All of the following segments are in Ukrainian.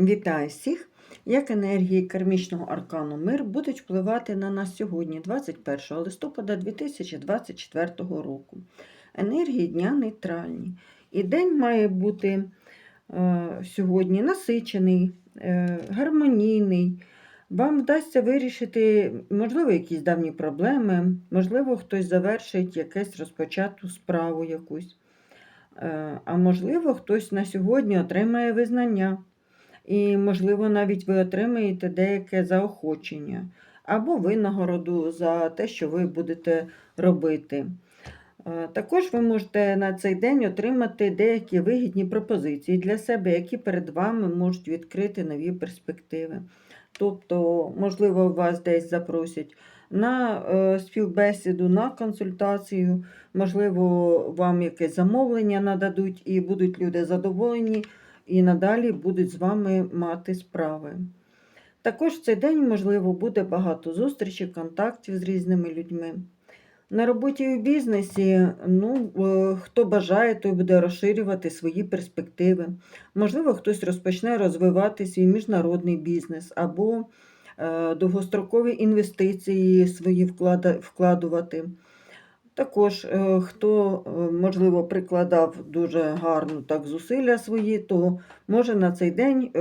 Вітаю всіх! Як енергії кармічного аркану мир будуть впливати на нас сьогодні, 21 листопада 2024 року. Енергії дня нейтральні. І день має бути е, сьогодні насичений, е, гармонійний. Вам вдасться вирішити, можливо, якісь давні проблеми, можливо, хтось завершить якусь розпочату справу якусь. Е, а можливо, хтось на сьогодні отримає визнання. І, можливо, навіть ви отримаєте деяке заохочення або винагороду за те, що ви будете робити. Е, Також ви можете на цей день отримати деякі вигідні пропозиції для себе, які перед вами можуть відкрити нові перспективи. Тобто, можливо, вас десь запросять на е, співбесіду, на консультацію, можливо, вам якесь замовлення нададуть і будуть люди задоволені і надалі будуть з вами мати справи. Також в цей день, можливо, буде багато зустрічей, контактів з різними людьми. На роботі і у бізнесі, ну, е, хто бажає, той буде розширювати свої перспективи. Можливо, хтось розпочне розвивати свій міжнародний бізнес або е, довгострокові інвестиції свої вкладувати. Також, е, хто, е, можливо, прикладав дуже гарно так зусилля свої, то може на цей день е,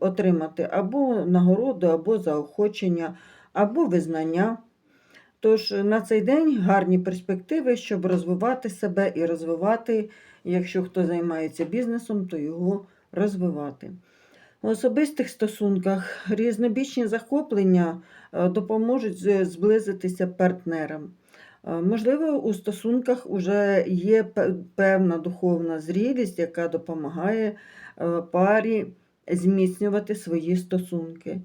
отримати або нагороду, або заохочення, або визнання. Тож на цей день гарні перспективи, щоб розвивати себе і розвивати, якщо хто займається бізнесом, то його розвивати. В особистих стосунках різнобічні захоплення допоможуть зблизитися партнерам. Е, Можливо, у стосунках вже є певна духовна зрілість, яка допомагає е, парі зміцнювати свої стосунки.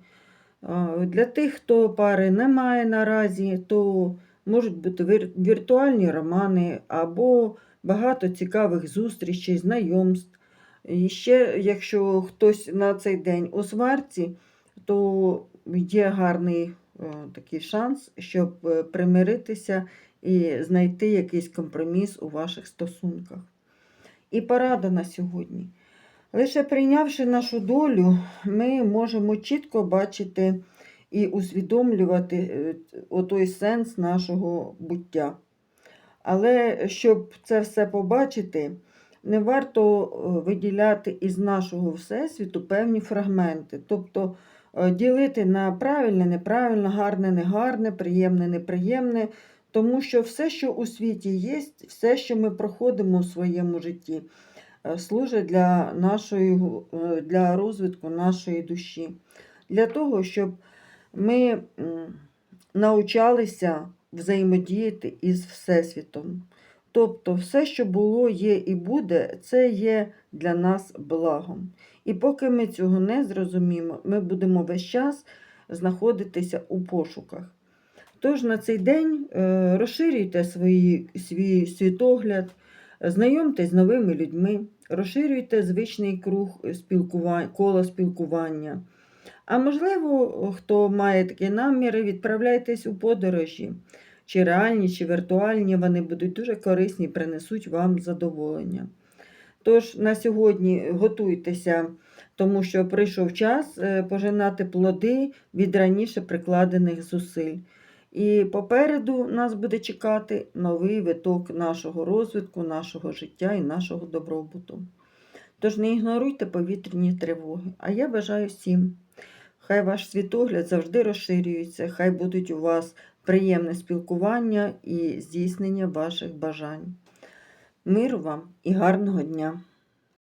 Е, Для тих, хто пари не має наразі, то можуть бути віртуальні романи або багато цікавих зустрічей, знайомств. І ще, якщо хтось на цей день у сварці, то є гарний такий шанс, щоб примиритися і знайти якийсь компроміс у ваших стосунках. І порада на сьогодні. Лише прийнявши нашу долю, ми можемо чітко бачити і усвідомлювати е, отой сенс нашого буття. Але щоб це все побачити, не варто е, виділяти із нашого всесвіту певні фрагменти. Тобто е, ділити на правильне, неправильне, гарне, негарне, приємне, неприємне. Тому що все, що у світі є, все, що ми проходимо у своєму житті, е, служить для, нашої, е, для розвитку нашої душі. Для того, щоб ми навчалися взаємодіяти із Всесвітом. Тобто, все, що було, є і буде, це є для нас благом. І поки ми цього не зрозуміємо, ми будемо весь час знаходитися у пошуках. Тож на цей день е, розширюйте свої, свій світогляд, знайомтесь з новими людьми, розширюйте звичний круг спілкування, коло спілкування. А можливо, хто має такі наміри, відправляйтесь у подорожі, чи реальні, чи віртуальні, вони будуть дуже корисні, принесуть вам задоволення. Тож на сьогодні готуйтеся, тому що прийшов час е, пожинати плоди від раніше прикладених зусиль. І попереду нас буде чекати новий виток нашого розвитку, нашого життя і нашого добробуту. Тож не ігноруйте повітряні тривоги. А я бажаю всім. Хай ваш світогляд завжди розширюється, хай будуть у вас приємне спілкування і здійснення ваших бажань. Миру вам і гарного дня!